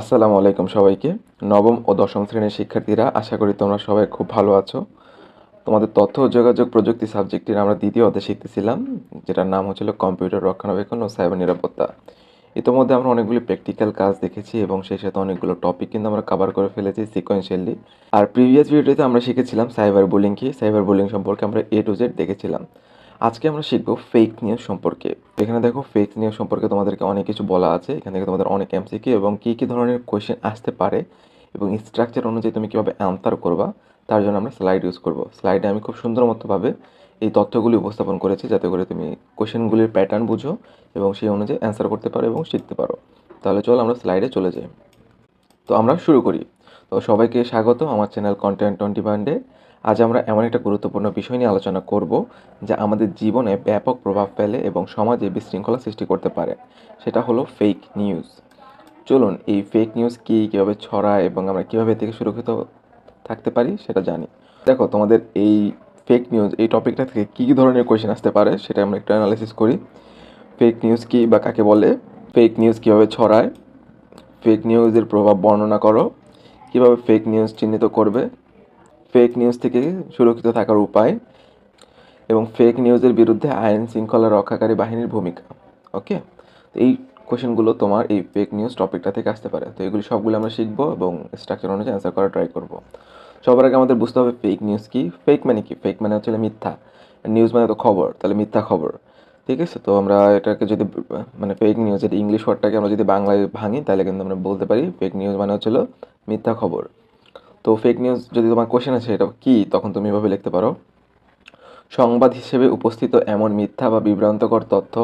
আসসালামু আলাইকুম সবাইকে। নবম ও দশম শ্রেণির শিক্ষার্থীরা, আশা করি তোমরা সবাই খুব ভালো আছো। তোমাদের তথ্য ও যোগাযোগ প্রযুক্তি সাবজেক্টের আমরা দ্বিতীয় অধ্যায় শিখতেছিলাম, যেটার নাম হচ্ছিল কম্পিউটার রক্ষণাবেক্ষণ ও সাইবার নিরাপত্তা। ইতোমধ্যে আমরা অনেকগুলি প্র্যাকটিক্যাল কাজ দেখেছি এবং সেই সাথে অনেকগুলো টপিক কিন্তু আমরা কভার করে ফেলেছি সিকোয়েন্সিয়ালি আর প্রিভিয়াস ভিডিওতে আমরা শিখেছিলাম সাইবার বুলিং কি? সাইবার বুলিং সম্পর্কে আমরা এ টু জেড দেখেছিলাম। আজকে আমরা শিখব ফেক নিউজ সম্পর্কে। এখানে দেখো ফেক নিউজ সম্পর্কে তোমাদেরকে অনেক কিছু বলা আছে। এখান থেকে তোমাদের অনেক এমসিকিউ এবং কী কী ধরনের কোয়েশ্চেন আসতে পারে এবং স্ট্রাকচার অনুযায়ী তুমি কীভাবে অ্যান্সার করবা, তার জন্য আমরা স্লাইড ইউজ করব। স্লাইডে আমি খুব সুন্দর মতোভাবে এই তথ্যগুলি উপস্থাপন করেছি যাতে করে তুমি কোয়েশ্চেনগুলির প্যাটার্ন বুঝো এবং সেই অনুযায়ী অ্যান্সার করতে পারো এবং শিখতে পারো। তাহলে চল আমরা স্লাইডে চলে যাই। তো আমরা শুরু করি। তো সবাইকে স্বাগত, আমার চ্যানেল কন্টেন্ট অন ডিমান্ডে আজ আমরা এমন একটা গুরুত্বপূর্ণ বিষয় নিয়ে আলোচনা করব যা আমাদের জীবনে ব্যাপক প্রভাব ফেলে এবং সমাজে বিশৃঙ্খলা সৃষ্টি করতে পারে। সেটা হলো ফেক নিউজ চলুন, এই ফেক নিউজ কী, কীভাবে ছড়ায় এবং আমরা কীভাবে থেকে সুরক্ষিত থাকতে পারি সেটা জানি। দেখো, তোমাদের এই ফেক নিউজ এই টপিকটা থেকে কী কী ধরনের কোয়েশ্চেন আসতে পারে সেটা আমরা একটু অ্যানালাইসিস করি। ফেক নিউজ কী বা কাকে বলে? ফেক নিউজ কীভাবে ছড়ায়? ফেক নিউজের প্রভাব বর্ণনা করো। কীভাবে ফেক নিউজ চিহ্নিত করবে? ফেক নিউজ থেকে সুরক্ষিত থাকার উপায় এবং ফেক নিউজের বিরুদ্ধে আইন শৃঙ্খলা রক্ষাকারী বাহিনীর ভূমিকা ওকে তো এই কোশ্চেনগুলো তোমার এই ফেক নিউজ টপিকটা থেকে আসতে পারে। তো এগুলি সবগুলো আমরা শিখব এবং স্ট্রাকচার অনুযায়ী অ্যান্সার করার ট্রাই করব। সবার আগে আমাদের বুঝতে হবে ফেক নিউজ কি? ফেক মানে কি? ফেক মানে হচ্ছে মিথ্যা। নিউজ মানে তো খবর, তাহলে মিথ্যা খবর, ঠিক আছে? তো আমরা এটাকে যদি মানে ফেক নিউজ এটা ইংলিশ ওয়ার্ডটাকে আমরা যদি বাংলায় ভাঙি, তাহলে কিন্তু আমরা বলতে পারি ফেক নিউজ মানে হচ্ছিল মিথ্যা খবর। তো ফেক নিউজ যদি তোমার কোশ্চেন আছে এটা কি? তখন তুমি এভাবে লিখতে পারো। সংবাদ হিসেবে উপস্থিত এমন মিথ্যা বা বিভ্রান্তকর তথ্য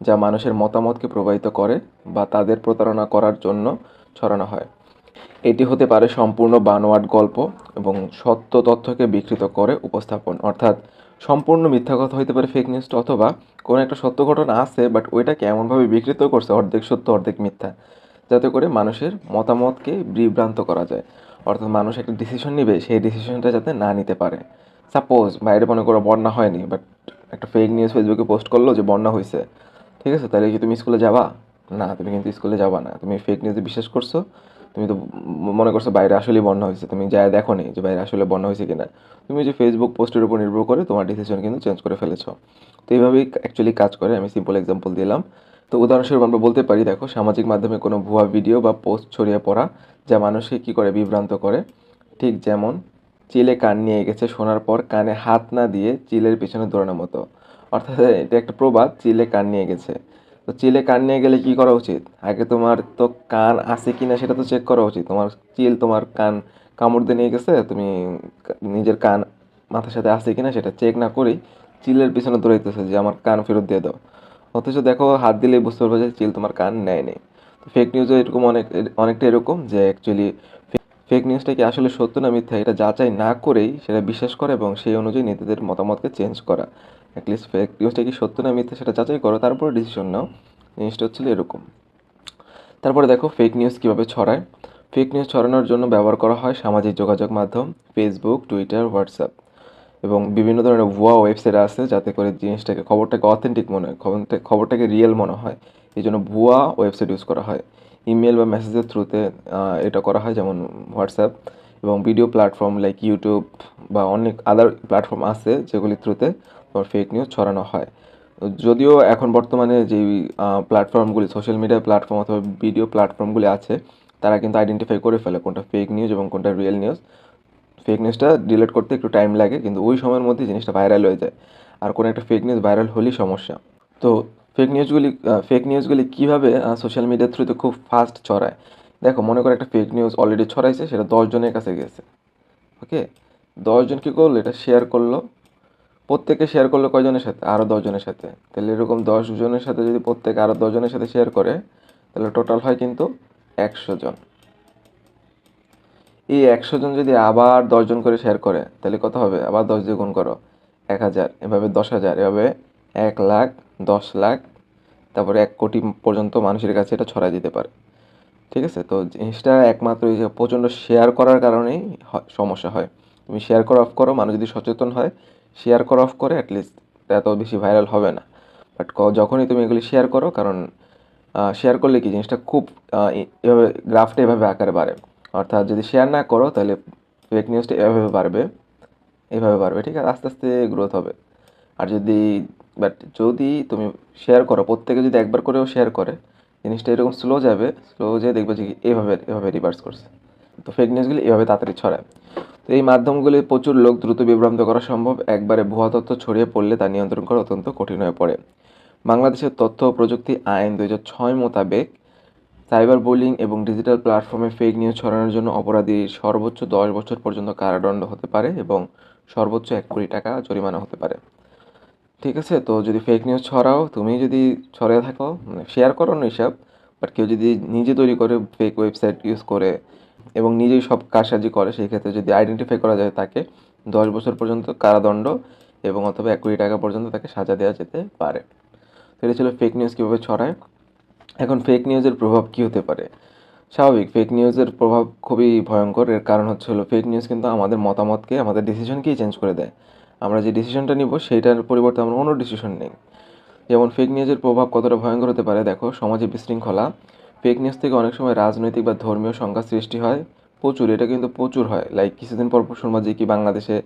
যা মানুষের মতামতকে প্রভাবিত করে বা তাদের প্রতারণা করার জন্য ছড়ানো হয়। এটি হতে পারে সম্পূর্ণ বানোয়াট গল্প এবং সত্য তথ্যকে বিকৃত করে উপস্থাপন। অর্থাৎ সম্পূর্ণ মিথ্যা কথা হইতে পারে ফেক নিউজটা অথবা কোনো একটা সত্য ঘটনা আছে বাট ওইটাকে এমনভাবে বিকৃত করছে? অর্ধেক সত্য, অর্ধেক মিথ্যা। যাতে করে মানুষের মতামতকে বিভ্রান্ত করা যায়। অর্থাৎ মানুষ একটা ডিসিশন নেবে, সেই ডিসিশনটা যাতে না নিতে পারে। সাপোজ বাইরে মনে করো বন্যা হয়নি বাট একটা ফেক নিউজ ফেসবুকে পোস্ট করল যে বন্যা হয়েছে ঠিক আছে? তাহলে কি তুমি স্কুলে যাবা? না, তুমি কিন্তু স্কুলে যাবা না। তুমি ফেক নিউজে বিশ্বাস করছ? তুমি তো মনে করছ বাইরে আসলেই বন্যা হয়েছে তুমি যায় দেখো নি যে বাইরে আসলে বন্যা হয়েছে কিনা। তুমি যে ফেসবুক পোস্টের উপর নির্ভর করে তোমার ডিসিশন কিন্তু চেঞ্জ করে ফেলেছো। তো এইভাবেই অ্যাকচুয়ালি কাজ করে। আমি সিম্পল এক্সাম্পল দিলাম। তো উদাহরণস্বরূপ আমরা বলতে পারি, দেখো, সামাজিক মাধ্যমে কোনো ভুয়া ভিডিও বা পোস্ট ছড়িয়ে পড়া যা মানুষকে কী করে বিভ্রান্ত করে? ঠিক যেমন, চিলে কান নিয়ে গেছে শোনার পর কানে হাত না দিয়ে চিলের পিছনে দৌড়ানোর মতো। অর্থাৎ এটা একটা প্রবাদ, চিলে কান নিয়ে গেছে। তো চিলে কান নিয়ে গেলে কি করা উচিত? আগে তোমার তো কান আছে কি না সেটা তো চেক করা উচিত। তোমার চিল তোমার কান কামড় দিয়ে নিয়ে গেছে, তুমি নিজের কান মাথার সাথে আছে কি না সেটা চেক না করেই চিলের পিছনে দৌড়াইতেছে যে, আমার কান ফেরত দিয়ে দাও। অথচ দেখো হাত দিলেই বুঝতে পারবে যে চিল তোমার কান নেয় নেই। তো ফেক নিউজও এরকম অনেক, অনেকটা এরকম যে অ্যাকচুয়ালি ফেক নিউজটা কি আসলে সত্য না মিথ্যা? এটা যাচাই না করেই সেটা বিশ্বাস করা এবং সেই অনুযায়ী নিজেদের মতামতকে চেঞ্জ করা। অ্যাটলিস্ট ফেক নিউজটা কি সত্য না মিথ্যা সেটা যাচাই করো, তারপরে ডিসিশন নাও। জিনিসটা হচ্ছিল এরকম। তারপরে দেখো ফেক নিউজ কীভাবে ছড়ায়? ফেক নিউজ ছড়ানোর জন্য ব্যবহার করা হয় সামাজিক যোগাযোগ মাধ্যম ফেসবুক টুইটার হোয়াটসঅ্যাপ এবং বিভিন্ন ধরনের ভুয়া ওয়েবসাইট আছে যাতে করে জিনিসটাকে, খবরটাকে অথেন্টিক মনে হয় খবরটা খবরটাকে রিয়েল মনে হয়। এই জন্য ভুয়া ওয়েবসাইট ইউজ করা হয়। ইমেল বা মেসেজের থ্রুতে এটা করা হয় যেমন হোয়াটসঅ্যাপ এবং ভিডিও প্ল্যাটফর্ম লাইক ইউটিউব বা অনেক আদার প্ল্যাটফর্ম আছে যেগুলির থ্রুতে তোমার ফেক নিউজ ছড়ানো হয়। যদিও এখন বর্তমানে যেই প্ল্যাটফর্মগুলি সোশ্যাল মিডিয়া প্ল্যাটফর্ম অথবা ভিডিও প্ল্যাটফর্মগুলি আছে, তারা কিন্তু আইডেন্টিফাই করে ফেলে কোনটা ফেক নিউজ এবং কোনটা রিয়েল নিউজ ফেক নিউজটা ডিলিট করতে একটু টাইম লাগে, কিন্তু ওই সময়ের মধ্যে জিনিসটা ভাইরাল হয়ে যায়। আর কোনো একটা ফেক নিউজ ভাইরাল হলেই সমস্যা। তো ফেক নিউজগুলি ফেক নিউজগুলি কীভাবে সোশ্যাল মিডিয়ার থ্রুতে খুব ফাস্ট ছড়ায়? দেখো, মনে করো একটা ফেক নিউজ অলরেডি ছড়াইছে, সেটা দশজনের কাছে গেছে। ওকে দশজন কী করল? এটা শেয়ার করল। প্রত্যেকে শেয়ার করল কয়জনের সাথে? আরও দশজনের সাথে। তাহলে এরকম দশজনের সাথে যদি প্রত্যেকে আরও দশজনের সাথে শেয়ার করে, তাহলে টোটাল হয় কিন্তু একশো জন। এই একশো জন যদি আবার দশজন করে শেয়ার করে, তাহলে কত হবে? আবার দশ দিয়ে গুণ করো। এক হাজার, এভাবে দশ হাজার, এভাবে এক লাখ, দশ লাখ, তারপরে এক কোটি পর্যন্ত মানুষের কাছে এটা ছড়াই দিতে পারে। ঠিক আছে? তো জিনিসটা একমাত্র এই যে প্রচণ্ড শেয়ার করার কারণেই সমস্যা হয়। তুমি শেয়ার করা অফ করো, মানুষ যদি সচেতন হয় শেয়ার করা অফ করে অ্যাটলিস্ট এত বেশি ভাইরাল হবে না। বাট যখনই তুমি এগুলি শেয়ার করো, কারণ শেয়ার করলে কি জিনিসটা খুব এভাবে গ্রাফটা এভাবে আকারে বাড়ে। অর্থাৎ যদি শেয়ার না করো, তাহলে ফেক নিউজটা এভাবে বাড়বে। এভাবে বাড়বে, ঠিক আছে? আস্তে আস্তে গ্রোথ হবে। আর যদি বাট যদি তুমি শেয়ার করো, প্রত্যেকে যদি একবার করেও শেয়ার করে, জিনিসটা এরকম স্লো যাবে স্লো যেয়ে দেখবে যে এভাবে এভাবে রিভার্স করছে। তো ফেক নিউজগুলি এভাবে তাড়াতাড়ি ছড়ায়। তো এই মাধ্যমগুলি প্রচুর লোক দ্রুত বিভ্রান্ত করা সম্ভব। একবারে ভুয়া তথ্য ছড়িয়ে পড়লে তা নিয়ন্ত্রণ করা অত্যন্ত কঠিন হয়ে পড়ে। বাংলাদেশের তথ্য প্রযুক্তি আইন দুই হাজার ছয় মোতাবেক সাইবার বুলিং এবং ডিজিটাল প্ল্যাটফর্মে ফেক নিউজ ছড়ানোর জন্য অপরাধী সর্বোচ্চ দশ বছর পর্যন্ত কারাদণ্ড হতে পারে এবং সর্বোচ্চ এক কোটি টাকা জরিমানা হতে পারে। ঠিক আছে, তো যদি ফেক নিউজ ছড়াও, তুমি যদি ছড়িয়ে থাকো মানে শেয়ার করো না হিসাব বাট কেউ যদি নিজে তৈরি করে ফেক ওয়েবসাইট ইউজ করে এবং নিজেই সব কারসাজি করে, সেই ক্ষেত্রে যদি আইডেন্টিফাই করা যায় তাকে, দশ বছর পর্যন্ত কারাদণ্ড এবং অথবা এক কোটি টাকা পর্যন্ত তাকে সাজা দেওয়া যেতে পারে। তো এটা ছিল ফেক নিউজ কীভাবে ছড়ায়। এখন ফেক নিউজের প্রভাব কী হতে পারে? স্বাভাবিক ফেক নিউজের প্রভাব খুবই ভয়ঙ্কর। এর কারণ হচ্ছে হলো ফেক নিউজ কিন্তু আমাদের মতামতকে, আমাদের ডিসিশনকেই চেঞ্জ করে দেয়। আমরা যে ডিসিশনটা নিব, সেইটার পরিবর্তে আমরা অন্য ডিসিশন নিই। যেমন ফেক নিউজের প্রভাব কতটা ভয়ঙ্কর হতে পারে? দেখো, সমাজে বিশৃঙ্খলা। ফেক নিউজ থেকে অনেক সময় রাজনৈতিক বা ধর্মীয় সংঘাত সৃষ্টি হয়। প্রচুর, এটা কিন্তু প্রচুর হয়। লাইক কিছুদিন পর শুনব যে কি বাংলাদেশে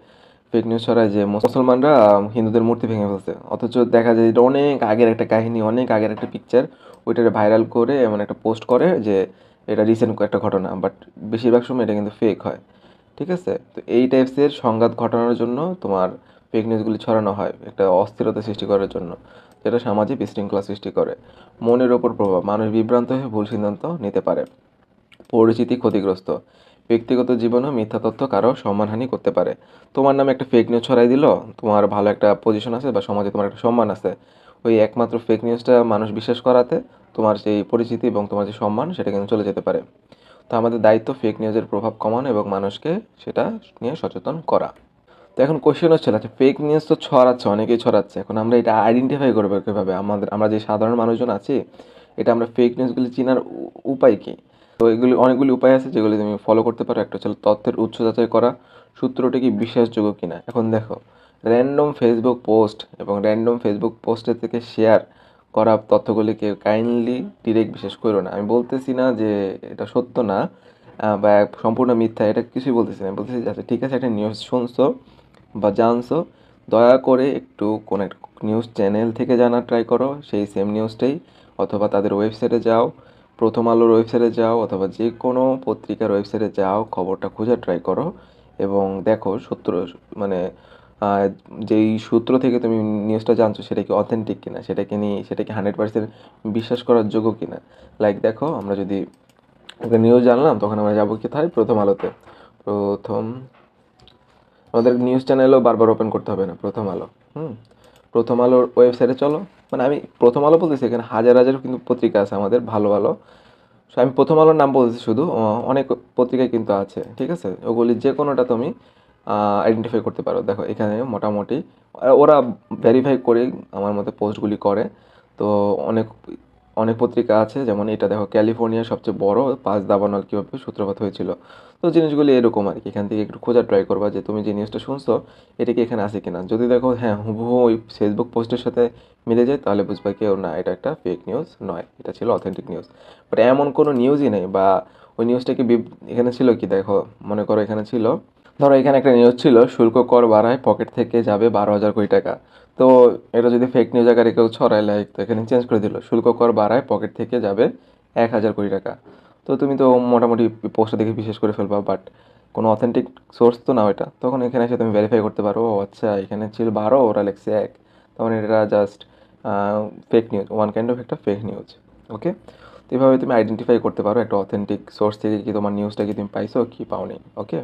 ফেক নিউজ ছড়ায় যে মুসলমানরা হিন্দুদের মূর্তি ভেঙে ফেলছে। অথচ দেখা যায় এটা অনেক আগের একটা কাহিনী, অনেক আগের একটা পিকচার ওইটারে ভাইরাল করে এমন একটা পোস্ট করে যে এটা রিসেন্ট একটা ঘটনা বাট বেশিরভাগ সময় এটা কিন্তু ফেক হয়। ঠিক আছে? তো এই টাইপসের সংঘাত ঘটানোর জন্য তোমার ফেক নিউজগুলি ছড়ানো হয়, একটা অস্থিরতা সৃষ্টি করার জন্য। যেটা সামাজিক বিশৃঙ্খলা সৃষ্টি করে। মনের ওপর প্রভাব, মানুষ বিভ্রান্ত হয়ে ভুল সিদ্ধান্ত নিতে পারে। পরিচিতি ক্ষতিগ্রস্ত। ব্যক্তিগত জীবনেও মিথ্যা তথ্য কারও সম্মানহানি করতে পারে। তোমার নামে একটা ফেক নিউজ ছড়াই দিল, তোমার ভালো একটা পজিশন আছে বা সমাজে তোমার একটা সম্মান আছে। ওই একমাত্র ফেক নিউজটা মানুষ বিশ্বাস করাতে তোমার সেই পরিচিতি এবং তোমার যে সম্মান সেটা কিন্তু চলে যেতে পারে। তো আমাদের দায়িত্ব ফেক নিউজের প্রভাব কমানো এবং মানুষকে সেটা নিয়ে সচেতন করা। তো এখন কোশ্চেন হচ্ছে আচ্ছা ফেক নিউজ তো ছড়াচ্ছে, অনেকেই ছড়াচ্ছে। এখন আমরা এটা আইডেন্টিফাই করব কীভাবে? আমাদের, আমরা যে সাধারণ মানুষজন আছি, এটা আমরা ফেক নিউজগুলি চেনার উপায় কী? তো এগুলি অনেকগুলি উপায় আছে যেগুলি তুমি ফলো করতে পারো। একটা হচ্ছে তথ্যের উৎস যাচাই করা। সূত্রটি কি বিশ্বাসযোগ্য কিনা? এখন দেখো র্যান্ডম ফেসবুক পোস্ট এবং র্যান্ডম ফেসবুক পোস্টের থেকে শেয়ার করা তথ্যগুলিকে কাইন্ডলি ডিরেক্ট বিশ্বাস করো না। আমি বলতেছি না যে এটা সত্য না বা সম্পূর্ণ মিথ্যা, এটা কিছুই বলতেছি না। বলতেছি আচ্ছা ঠিক আছে, একটা নিউজ শুনছো বা জানছো, দয়া করে একটু কোনো নিউজ চ্যানেল থেকে জানার ট্রাই করো। সেই সেম নিউজটাই অথবা তাদের ওয়েবসাইটে যাও। প্রথম আলোর ওয়েবসাইটে যাও অথবা যে কোনো পত্রিকার ওয়েবসাইটে যাও, খবরটা খোঁজার ট্রাই করো এবং দেখো সূত্র মানে যেই সূত্র থেকে তুমি নিউজটা জানছো সেটা কি অথেন্টিক কিনা সেটাকে নিয়ে, সেটা কি হান্ড্রেড পার্সেন্ট বিশ্বাস করার যোগ্য কিনা? লাইক দেখো, আমরা যদি একটা নিউজ জানলাম, তখন আমরা যাব কি কোথায়? প্রথম আলোতে। প্রথম, আমাদের নিউজ চ্যানেলও বারবার ওপেন করতে হবে না, প্রথম আলো। হুম? প্রথম আলোর ওয়েবসাইটে চলো। মানে আমি প্রথম আলো বলতেছি, এখানে হাজার হাজার কিন্তু পত্রিকা আছে আমাদের, ভালো ভালো সো আমি প্রথম আলোর নাম বলতেছি শুধু অনেক পত্রিকা কিন্তু আছে, ঠিক আছে? ওগুলি যে কোনোটা তুমি আইডেন্টিফাই করতে পারো। দেখো, এখানে মোটামুটি, ওরা ভেরিফাই করে আমার মতে পোস্টগুলি করে। তো অনেক অনেক পত্রিকা আছে, যেমন এটা দেখো, ক্যালিফোর্নিয়ার সবচেয়ে বড় পাঁচ দাবানল কীভাবে সূত্রপাত হয়েছিল। তো জিনিসগুলি এরকম আর কি এখান থেকে একটু খোঁজার ট্রাই করবা যে তুমি যে নিউজটা শুনছো, এটা কি এখানে আছে কিনা। যদি দেখো হ্যাঁ হুবহু ওই ফেসবুক পোস্টের সাথে মিলে যায়, তাহলে বুঝবা কেউ না, এটা একটা ফেক নিউজ নয়, এটা ছিল অথেন্টিক নিউজ বাট এমন কোনো নিউজই নেই, বা ওই নিউজটা কি এখানে ছিল কি, দেখো, মনে করো এখানে ছিল। ধরো এখানে একটা নিউজ ছিল, শুল্ক কর বাড়ায় পকেট থেকে যাবে বারো হাজার কোটি টাকা। তো এটা যদি ফেক নিউজ আকারে কেউ ছড়ায় লাইক তো এখানে চেঞ্জ করে দিল। শুল্ক কর বাড়ায় পকেট থেকে যাবে এক হাজার কোটি টাকা। তো তুমি তো মোটামুটি পোস্টটা দেখে বিশেষ করে ফেলবা বাট কোনো অথেন্টিক সোর্স তো না ওটা তখন এখানে এসে তুমি ভেরিফাই করতে পারো, ও আচ্ছা এখানে ছিল বারো, ওরা লেখছে এক। তখন এটা just fake news one kind of একটা ফেক নিউজ ওকে তো এভাবে তুমি আইডেন্টিফাই করতে পারো একটা অথেন্টিক সোর্স থেকে, কি তোমার নিউজটা কি তুমি পাইছো, কি পাওনি ওকে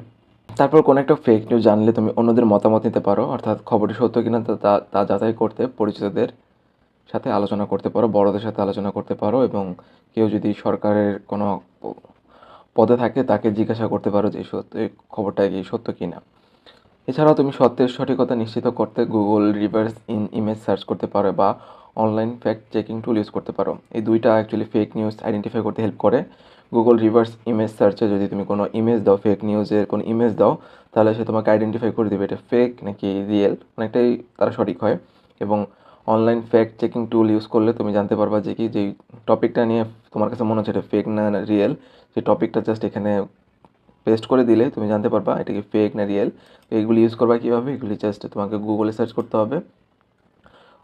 তারপর কোনো একটা ফেক নিউজ জানলে তুমি অন্যদের মতামত নিতে পারো, অর্থাৎ খবরটি সত্য কিনা তা- তা যাচাই করতে পরিচিতদের সাথে আলোচনা করতে পারো, বড়দের সাথে আলোচনা করতে পারো এবং কেউ যদি সরকারের কোনো পদে থাকে তাকে জিজ্ঞাসা করতে পারো যে সত্য খবরটা কি সত্য কিনা। এছাড়াও তুমি সত্যের সঠিকতা নিশ্চিত করতে Google reverse in image search করতে পারো বা online fact checking tool use করতে পারো। এই দুইটা অ্যাকচুয়ালি ফেক নিউজ আইডেন্টিফাই করতে হেল্প করে। গুগল রিভার্স ইমেজ সার্চে যদি তুমি কোনো ইমেজ দাও ফেক নিউজের কোনো ইমেজ দাও, তাহলে সে তোমাকে আইডেন্টিফাই করে দেবে এটা ফেক নাকি রিয়েল অনেকটাই তারা সঠিক হয়। এবং online fact checking tool use করলে তুমি জানতে পারবা যে কি যেই টপিকটা নিয়ে তোমার কাছে মনে হচ্ছে এটা ফেক না রিয়েল সেই টপিকটা জাস্ট এখানে পেস্ট করে দিলে তুমি জানতে পারবা এটা কি ফেক না রিয়েল তো এইগুলি ইউজ করবা কীভাবে? এগুলি জাস্ট তোমাকে গুগলে সার্চ করতে হবে।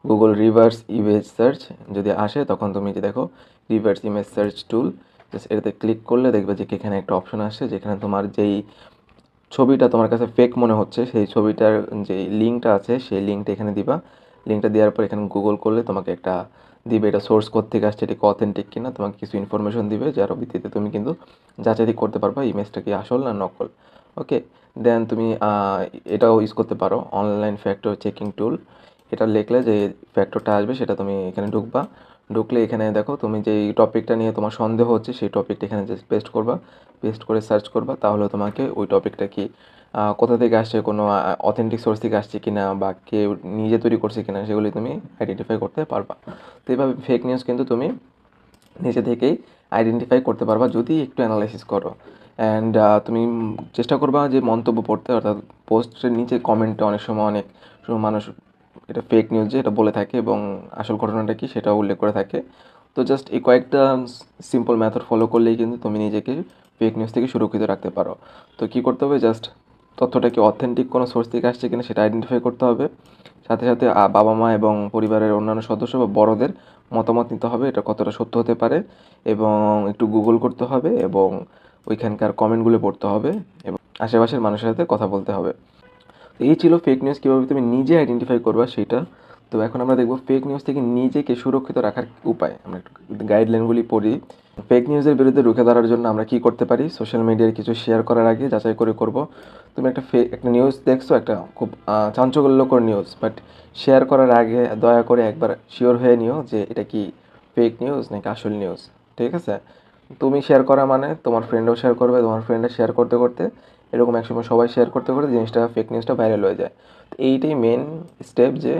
গুগল রিভার্স ইমেজ সার্চ যদি আসে, তখন তুমি যে দেখো reverse image search tool just এটাতে ক্লিক করলে দেখবে যে এখানে একটা অপশন আসছে, যেখানে তোমার যেই ছবিটা তোমার কাছে ফেক মনে হচ্ছে, সেই ছবিটার যে লিঙ্কটা আছে, সেই লিঙ্কটা এখানে দিবা। লিঙ্কটা দেওয়ার পর এখানে গুগল করলে তোমাকে একটা দিবে এটা সোর্স থেকে আসছে, এটি অথেন্টিক কিনা, তোমাকে কিছু ইনফরমেশন দিবে, যার ভিত্তিতে তুমি কিন্তু যাচাই করতে পারবা ইমেজটা কি আসল না নকল। ওকে দেন তুমি এটাও ইউজ করতে পারো অনলাইন ফ্যাক্টর চেকিং টুল এটা লিখলে যে ফ্যাক্টরটা আসবে, সেটা তুমি এখানে ঢুকবা। ঢুকলে এখানে দেখো তুমি যেই টপিকটা নিয়ে তোমার সন্দেহ হচ্ছে, সেই টপিকটা এখানে জাস্ট পেস্ট করবা। পেস্ট করে সার্চ করবা, তাহলে তোমাকে ওই টপিকটা কি কোথা থেকে আসছে, কোনো অথেন্টিক সোর্স থেকে আসছে কিনা, বা কেউ নিজে তৈরি করছে কিনা, সেগুলি তুমি আইডেন্টিফাই করতে পারবা। তো এইভাবে ফেক নিউজ কিন্তু তুমি নিজে থেকেই আইডেন্টিফাই করতে পারবা, যদি একটু অ্যানালাইসিস করো। অ্যান্ড তুমি চেষ্টা করবা যে মন্তব্য পড়তে, অর্থাৎ পোস্টের নিচে কমেন্টে অনেক সময় অনেক মানুষ এটা ফেক নিউজ যে এটা বলে থাকে এবং আসল ঘটনাটা কি সেটা উল্লেখ করে থাকে। তো জাস্ট এই কয়েকটা সিম্পল মেথড ফলো করলেই কিন্তু তুমি নিজেকে ফেক নিউজ থেকে সুরক্ষিত রাখতে পারো। তো কী করতে হবে? জাস্ট তথ্যটা কি অথেন্টিক কোনো সোর্স থেকে আসছে কিনা সেটা আইডেন্টিফাই করতে হবে। সাথে সাথে বাবা মা এবং পরিবারের অন্যান্য সদস্য বা বড়দের মতামত নিতে হবে, এটা কতটা সত্য হতে পারে এবং একটু গুগল করতে হবে এবং ওইখানকার কমেন্টগুলো পড়তে হবে এবং আশেপাশের মানুষের সাথে কথা বলতে হবে। এই ছিল ফেক নিউজ কীভাবে তুমি নিজে আইডেন্টিফাই করবা সেটা। তো এখন আমরা দেখব ফেক নিউজ থেকে নিজেকে সুরক্ষিত রাখার উপায়। আমরা গাইডলাইনগুলি পড়ি। ফেক নিউজের বিরুদ্ধে রুখে দাঁড়ার জন্য আমরা কি করতে পারি? সোশ্যাল মিডিয়ায় কিছু শেয়ার করার আগে যাচাই করে করব। তুমি একটা ফেক একটা নিউজ দেখছ, একটা খুব চাঞ্চল্যকর নিউজ বাট শেয়ার করার আগে দয়া করে একবার শিওর হয়ে নিও যে এটা কি ফেক নিউজ নাকি আসল নিউজ ঠিক আছে? তুমি শেয়ার করা মানে তোমার ফ্রেন্ডও শেয়ার করবে, তোমার ফ্রেন্ডে শেয়ার করতে করতে এরকম একসময় সবাই শেয়ার করতে করতে জিনিসটা ফেক নিউজটা ভাইরাল হয়ে যায়। তো এইটাই মেন স্টেপ যে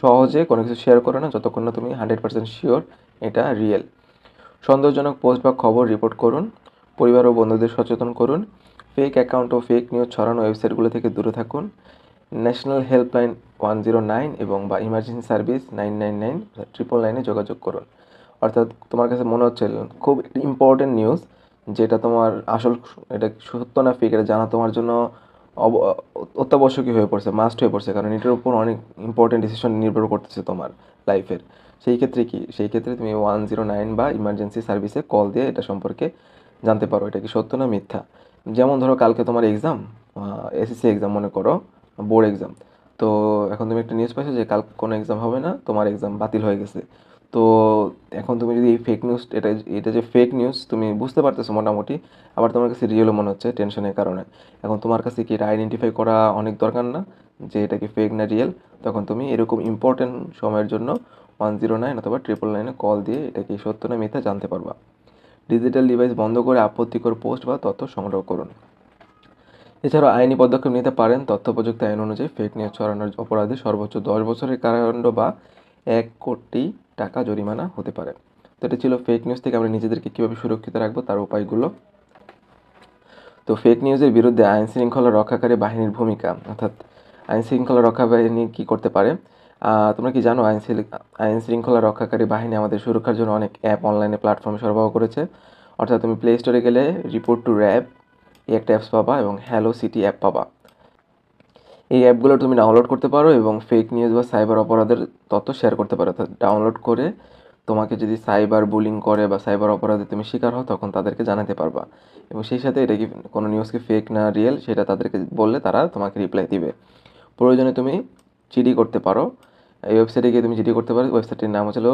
সহজে কোনো কিছু শেয়ার করো না যতক্ষণ না তুমি হান্ড্রেড পার্সেন্ট শিওর এটা রিয়েল সন্দেহজনক পোস্ট বা খবর রিপোর্ট করুন, পরিবার ও বন্ধুদের সচেতন করুন ফেক অ্যাকাউন্ট ও ফেক নিউজ ছড়ানো ওয়েবসাইটগুলো থেকে দূরে থাকুন national helpline one zero nine এবং বা emergency service nine nine nine triple নাইনে যোগাযোগ করুন। অর্থাৎ তোমার কাছে মনে হচ্ছে খুব ইম্পর্টেন্ট নিউজ যেটা তোমার আসল এটা সত্য না ফেক এটা জানা তোমার জন্য অত্যাবশ্যকীয় হয়ে পড়ছে মাস্ট হয়ে পড়ছে, কারণ এটার উপর অনেক ইম্পর্টেন্ট ডিসিশন নির্ভর করতেছে তোমার লাইফের সেই ক্ষেত্রে কি? সেই ক্ষেত্রে তুমি ওয়ান জিরো নাইন বা ইমার্জেন্সি সার্ভিসে কল দিয়ে এটা সম্পর্কে জানতে পারো, এটা কি সত্য না মিথ্যা? যেমন ধরো কালকে তোমার এক্সাম এসএসসি এক্সাম মনে করো বোর্ড এক্সাম তো এখন তুমি একটা নিউজ পাইছো যে কাল কোনো এক্সাম হবে না, তোমার এক্সাম বাতিল হয়ে গেছে। তো এখন তুমি যদি এই ফেক নিউজ এটা এটা যে ফেক নিউজ তুমি বুঝতে পারতেছো মোটামুটি, আবার তোমার কাছে রিয়েলও মনে হচ্ছে টেনশনের কারণে। এখন তোমার কাছে কি এটা আইডেন্টিফাই করা অনেক দরকার না? যে এটা কি ফেক না রিয়েল তখন তুমি এরকম ইম্পর্টেন্ট সময়ের জন্য ওয়ান জিরো নাইন অথবা ট্রিপল নাইনে কল দিয়ে এটা কি সত্য না মিথ্যা জানতে পারবা। ডিজিটাল ডিভাইস বন্ধ করে আপত্তিকর পোস্ট বা তথ্য সংগ্রহ করুন। এছাড়াও আইনি পদক্ষেপ নিতে পারেন তথ্য প্রযুক্তি আইন অনুযায়ী ফেক নিউজ ছড়ানোর অপরাধে সর্বোচ্চ দশ বছরের কারাদণ্ড বা এক কোটি টাকা জরিমানা হতে পারে। তো এটা ছিল ফেক নিউজ থেকে আমরা নিজেদেরকে কীভাবে সুরক্ষিত রাখব তার উপায়গুলো। তো ফেক নিউজের বিরুদ্ধে আইন শৃঙ্খলা রক্ষাকারী বাহিনীর ভূমিকা, অর্থাৎ আইন শৃঙ্খলা রক্ষা বাহিনী কী করতে পারে? তোমরা কি জানো আইন আইন শৃঙ্খলা রক্ষাকারী বাহিনী আমাদের সুরক্ষার জন্য অনেক অ্যাপ অনলাইনে প্ল্যাটফর্মে সরবরাহ করেছে। অর্থাৎ তুমি প্লে স্টোরে গেলে রিপোর্ট টু র্যাব এই একটা অ্যাপস পাবা এবং হ্যালো সিটি অ্যাপ পাবা। এই অ্যাপগুলো তুমি ডাউনলোড করতে পারো এবং ফেক নিউজ বা সাইবার অপরাধের তথ্য শেয়ার করতে পারো। ডাউনলোড করে তোমাকে যদি সাইবার বুলিং করে বা সাইবার অপরাধে তুমি শিকার হও, তখন তাদেরকে জানাতে পারবা। এবং সেই সাথে এটা কি কোনো নিউজকে ফেক না রিয়েল সেটা তাদেরকে বললে তারা তোমাকে রিপ্লাই দিবে। প্রয়োজনে তুমি চিডি করতে পারো। এই ওয়েবসাইটে গিয়ে তুমি জিডি করতে পারো। ওয়েবসাইটটির নাম হচ্ছিল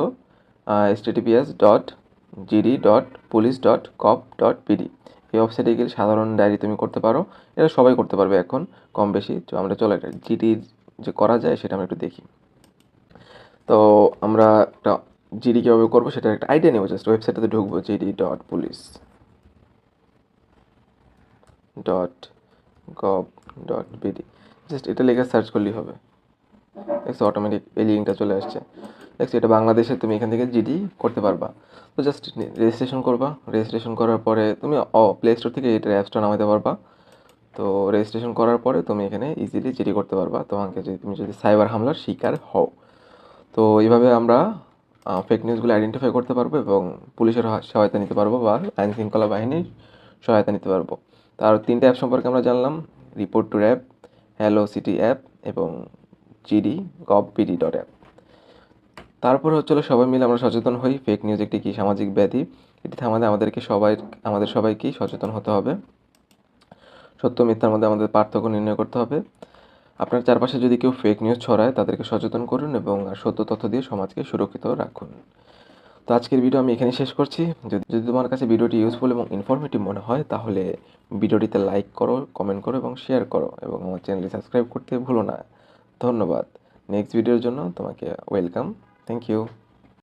S TPS dot GD dot police dot cop dot PD এই ওয়েবসাইটে গেলে সাধারণ ডায়েরি তুমি করতে পারো। এটা সবাই করতে পারবে এখন। কম বেশি তো আমরা চলো এটা জিডির যে করা যায় সেটা আমরা একটু দেখি। তো আমরা একটা জিডি কীভাবে করব সেটা একটা আইডিয়া নেব। জাস্ট ওয়েবসাইটে ঢুকবো GD dot police dot gov dot BD just এটা লেখা সার্চ করলেই হবে। দেখছ অটোমেটিক এই লিঙ্কটা চলে আসছে। দেখছ এটা বাংলাদেশে তুমি এখান থেকে জিডি করতে পারবা। তো জাস্ট রেজিস্ট্রেশন করবা। রেজিস্ট্রেশন করার পরে তুমি, ও প্লে স্টোর থেকে এটা অ্যাপসটা নামাতে পারবা। তো রেজিস্ট্রেশন করার পরে তুমি এখানে ইজিলি জিডি করতে পারবা, তোমাকে যদি তুমি যদি সাইবার হামলার শিকার হও, তো এইভাবে আমরা ফেক নিউজগুলো আইডেন্টিফাই করতে পারব এবং পুলিশের সহায়তা নিতে পারব বা আইন শৃঙ্খলা বাহিনীর সহায়তা নিতে পারব। তার তিনটা অ্যাপ সম্পর্কে আমরা জানলাম report to app hello city app এবং GD gov PD dot app তারপরে হচ্ছিল সবাই মিলে আমরা সচেতন হই ফেক নিউজ একটি কি সামাজিক ব্যাধি, এটি থামাতে আমাদেরকে সবাই, আমাদের সবাইকেই সচেতন হতে হবে। সত্য মিথ্যার মধ্যে আমাদের পার্থক্য নির্ণয় করতে হবে। আপনার চারপাশে যদি কেউ ফেক নিউজ ছড়ায়, তাদেরকে সচেতন করুন এবং সত্য তথ্য দিয়ে সমাজকে সুরক্ষিত রাখুন। তো আজকের ভিডিও আমি এখানে শেষ করছি। যদি যদি তোমার কাছে ভিডিওটি ইউজফুল এবং ইনফরমেটিভ মনে হয়, তাহলে ভিডিওটিতে লাইক করো কমেন্ট করো এবং শেয়ার করো এবং আমার চ্যানেলটি সাবস্ক্রাইব করতে ভুলো না। ধন্যবাদ। নেক্সট ভিডিওর জন্য তোমাকে ওয়েলকাম থ্যাংক ইউ